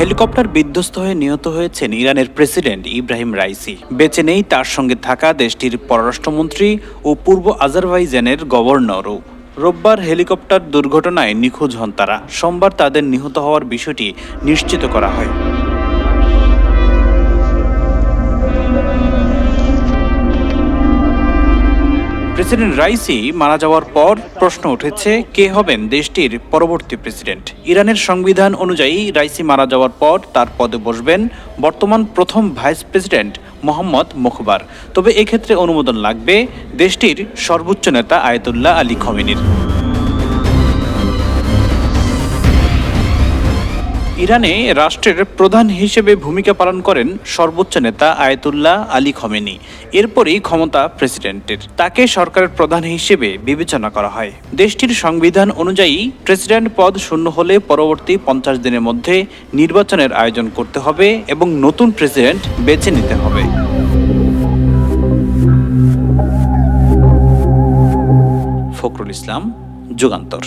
Helicopter বিধ্বস্ত হয়ে নিহত হয়েছেন ইরানের প্রেসিডেন্ট ইব্রাহিম রাইসি। বেঁচে নেই তার সঙ্গে থাকা দেশটির পররাষ্ট্রমন্ত্রী ও পূর্ব আজারবাইজানের গভর্নরও। রোববার হেলিকপ্টার দুর্ঘটনায় নিখোঁজ হন তারা। সোমবার তাদের নিহত হওয়ার বিষয়টি নিশ্চিত করা হয়। প্রেসিডেন্ট রাইসি মারা যাওয়ার পর প্রশ্ন উঠেছে, কে হবেন দেশটির পরবর্তী প্রেসিডেন্ট? ইরানের সংবিধান অনুযায়ী রাইসি মারা যাওয়ার পর তার পদে বসবেন বর্তমান প্রথম ভাইস প্রেসিডেন্ট মোহাম্মদ মুখবার। তবে এক্ষেত্রে অনুমোদন লাগবে দেশটির সর্বোচ্চ নেতা আয়তুল্লাহ আলী খমেনির। ইরানে রাষ্ট্রের প্রধান হিসেবে ভূমিকা পালন করেন সর্বোচ্চ নেতা আয়তুল্লাহ আলী খমেনি। এরপরই ক্ষমতা প্রেসিডেন্টের। তাকে সরকারের প্রধান হিসেবে বিবেচনা করা হয়। দেশটির সংবিধান অনুযায়ী প্রেসিডেন্ট পদ শূন্য হলে পরবর্তী পঞ্চাশ দিনের মধ্যে নির্বাচনের আয়োজন করতে হবে এবং নতুন প্রেসিডেন্ট বেছে নিতে হবে। ফখরুল ইসলাম, যুগান্তর।